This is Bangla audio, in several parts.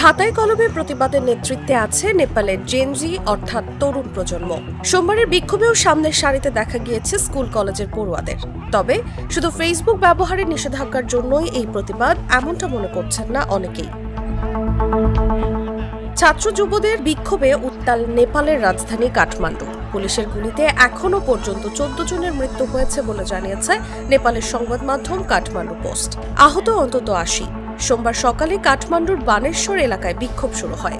খাতায় কলমে প্রতিবাদের নেতৃত্বে আছে নেপালের জেনজি, অর্থাৎ তরুণ প্রজন্ম। সোমবারের বিক্ষোভেও সামনের সারিতে দেখা গিয়েছে স্কুল কলেজের পড়ুয়াদের। তবে শুধু ফেসবুক ব্যবহারের নিষেধাজ্ঞার জন্যই এই প্রতিবাদ এমনটা মনে করছেন না অনেকেই। ছাত্র যুবদের বিক্ষোভে উত্তাল নেপালের রাজধানী কাঠমান্ডু। পুলিশের গুলিতে এখনও পর্যন্ত চোদ্দ জনের মৃত্যু হয়েছে বলে জানিয়েছে নেপালের সংবাদ মাধ্যম কাঠমান্ডু পোস্ট। আহত অন্তত আশি। সোমবার সকালে কাঠমান্ডুর বানেশ্বর এলাকায় বিক্ষোভ শুরু হয়।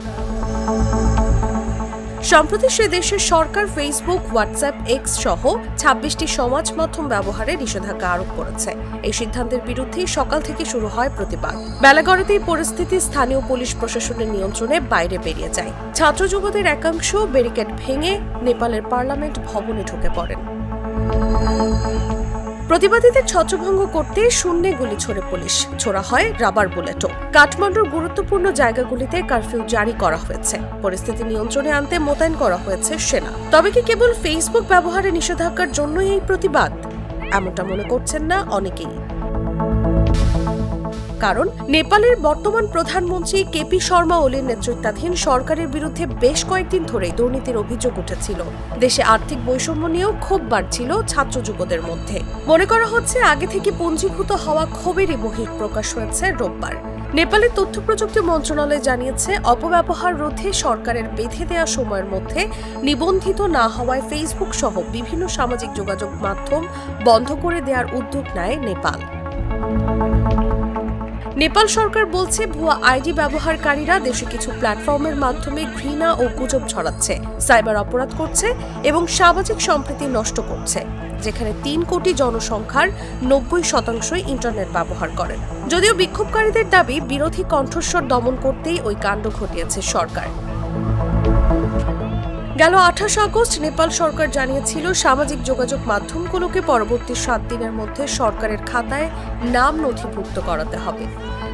সম্প্রতি সে দেশের সরকার ফেসবুক হোয়াটসঅ্যাপ এক্স সহ ছাব্বিশটি সমাজ মাধ্যম ব্যবহারে নিষেধাজ্ঞা আরোপ করেছে। এই সিদ্ধান্তের বিরুদ্ধেই সকাল থেকে শুরু হয় প্রতিবাদ। বেলাগড়াতেই পরিস্থিতি স্থানীয় পুলিশ প্রশাসনের নিয়ন্ত্রণে বাইরে বেরিয়ে যায়। ছাত্র যুবদের একাংশ ব্যারিকেড ভেঙে নেপালের পার্লামেন্ট ভবনে ঢুকে পড়েন। প্রতিবাদীদের ছত্রভঙ্গ করতে শূন্যে গুলি ছোড়ে পুলিশ। ছোড়া হয় রাবার বুলেটও। কাঠমান্ডুর গুরুত্বপূর্ণ জায়গাগুলিতে কারফিউ জারি করা হয়েছে। পরিস্থিতি নিয়ন্ত্রণে আনতে মোতায়েন করা হয়েছে সেনা। তবে কি কেবল ফেসবুক ব্যবহারে নিষেধাজ্ঞার জন্যই এই প্রতিবাদ? এমনটা মনে করছেন না অনেকেই। কারণ, নেপালের বর্তমান প্রধানমন্ত্রী কেপি শর্মা ওলির নেতৃত্বাধীন সরকারের বিরুদ্ধে বেশ কয়েকদিন ধরেই দুর্নীতির অভিযোগ উঠেছিল। দেশে আর্থিক বৈষম্য নিয়েও ক্ষোভ বাড়ছিল ছাত্র যুবদের মধ্যে। মনে করা হচ্ছে আগে থেকে পঞ্জীভূত হওয়া ক্ষোভেরই বহিঃপ্রকাশ হয়েছে রোববার। নেপালের তথ্য প্রযুক্তি মন্ত্রণালয় জানিয়েছে, অপব্যবহার রোধে সরকারের বেঁধে দেওয়া সময়ের মধ্যে নিবন্ধিত না হওয়ায় ফেসবুক সহ বিভিন্ন সামাজিক যোগাযোগ মাধ্যম বন্ধ করে দেওয়ার উদ্যোগ নেয় নেপাল। নেপাল সরকার বলছে ভুয়া আইডি ব্যবহারকারীরা দেশে কিছু প্ল্যাটফর্মের মাধ্যমে ঘৃণা ও গুজব ছড়াচ্ছে, সাইবার অপরাধ করছে এবং সামাজিক সম্প্রীতি নষ্ট করছে, যেখানে তিন কোটি জনসংখ্যার নব্বই শতাংশই ইন্টারনেট ব্যবহার করেন। যদিও বিক্ষোভকারীদের দাবি, বিরোধী কণ্ঠস্বর দমন করতেই ওই কাণ্ড ঘটিয়েছে সরকার। গেল আঠাশ আগস্ট, নেপাল সরকার জানিয়েছিল সামাজিক যোগাযোগ মাধ্যমগুলোকে পরবর্তী সাত দিনের মধ্যে সরকারের খাতায় নাম নথিভুক্ত করাতে হবে।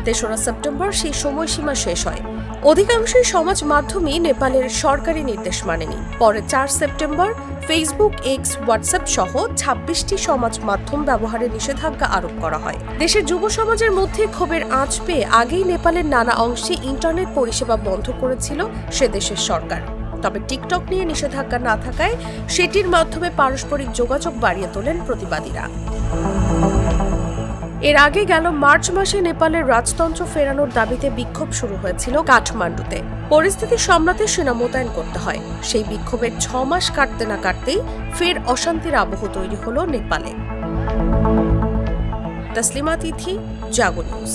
তেসরা সেপ্টেম্বর সেই সময়সীমা শেষ হয়। অধিকাংশই সমাজ মাধ্যমই নেপালের সরকারি নির্দেশ মানেনি। পরে চার সেপ্টেম্বর, ফেসবুক, এক্স, হোয়াটসঅ্যাপ সহ ছাব্বিশটি সমাজ মাধ্যম ব্যবহারে নিষেধাজ্ঞা আরোপ করা হয়। দেশের যুব সমাজের মধ্যে ক্ষোভের আঁচ পেয়ে আগেই নেপালের নানা অংশে ইন্টারনেট পরিষেবা বন্ধ করেছিল সে দেশের সরকার। তবে টিকটক নিয়ে নিষেধাজ্ঞা না থাকায় সেটির মাধ্যমে পারস্পরিক যোগাযোগ বাড়িয়ে তোলেন প্রতিবাদীরা। এর আগে গেল মার্চ মাসে নেপালের রাজতন্ত্র ফেরানোর দাবিতে বিক্ষোভ শুরু হয়েছিল কাঠমান্ডুতে। পরিস্থিতি সামলাতে সেনা মোতায়েন করতে হয়। সেই বিক্ষোভের ছ মাস কাটতে না কাটতেই ফের অশান্তির আবহ তৈরি হলো নেপালে। Taslima Tithi, Jago news.